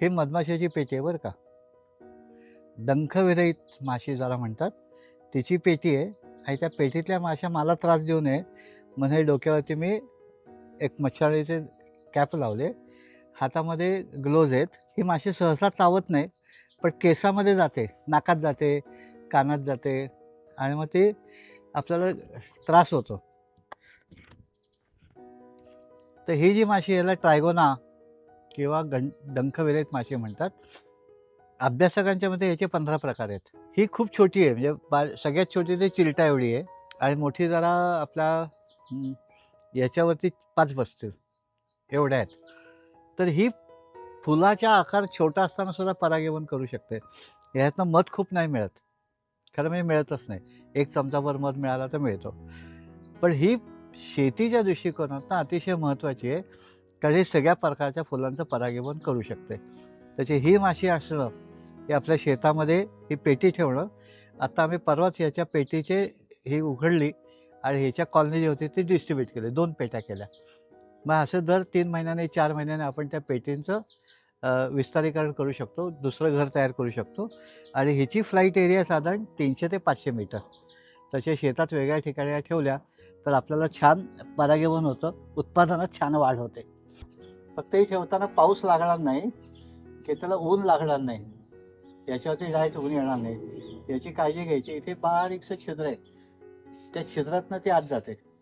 हे मधमाशाची पेटी आहे बरं का. डंखविरहित माशी ज्याला म्हणतात तिची पेटी आहे. आणि त्या पेटीतल्या माशा मला त्रास देऊ नये म्हणून हे डोक्यावरती मी एक मच्छाळीचे कॅप लावले. हातामध्ये ग्लोज आहेत. ही माशी सहसा चावत नाही पण केसामध्ये जाते नाकात जाते कानात जाते आणि मग ते आपल्याला त्रास होतो. तर ही जी माशी याला ट्रायगोना किंवा गं डंखविरहित मासे म्हणतात. अभ्यासकांच्या मते याचे पंधरा प्रकार आहेत. ही खूप छोटी आहे म्हणजे बा सगळ्यात छोटी ते चिलटा एवढी आहे आणि मोठी जरा आपल्या याच्यावरती पाच बसतील. एवढ्या आहेत. तर ही फुलाचा आकार छोटा असताना सुद्धा परागीभवन करू शकते. ह्यातनं मध खूप नाही मिळत. खरं म्हणजे मिळतच नाही. एक चमचाभर मध मिळाला तर मिळतो. पण ही शेतीच्या दृष्टिकोनातनं अतिशय महत्त्वाची आहे. कारण हे सगळ्या प्रकारच्या फुलांचं परागीभवन करू शकते. त्याची ही माशी असणं हे आपल्या शेतामध्ये ही पेटी ठेवणं आता आम्ही परवाच याच्या पेटीचे ही उघडली आणि ह्याच्या कॉलनी जी होती ती डिस्ट्रीब्यूट केली दोन पेट्या केल्या. मग असं दर तीन महिन्याने चार महिन्याने आपण त्या पेटींचं विस्तारीकरण करू शकतो दुसरं घर तयार करू शकतो. आणि ह्याची फ्लाईट एरिया साधारण तीनशे ते पाचशे मीटर तसे शेतात वेगळ्या ठिकाणी ठेवल्या तर आपल्याला छान परागीभवन होतं उत्पादनात छान वाढ होते. फक्त हे ठेवताना पाऊस लागणार नाही की त्याला ऊन लागणार नाही. याच्यावरती डायरेक्ट ऊन येणार नाही. याची काळजी घ्यायची. इथे बारीकसं छिद्र आहे. त्या छिद्रातनं ते आत जाते.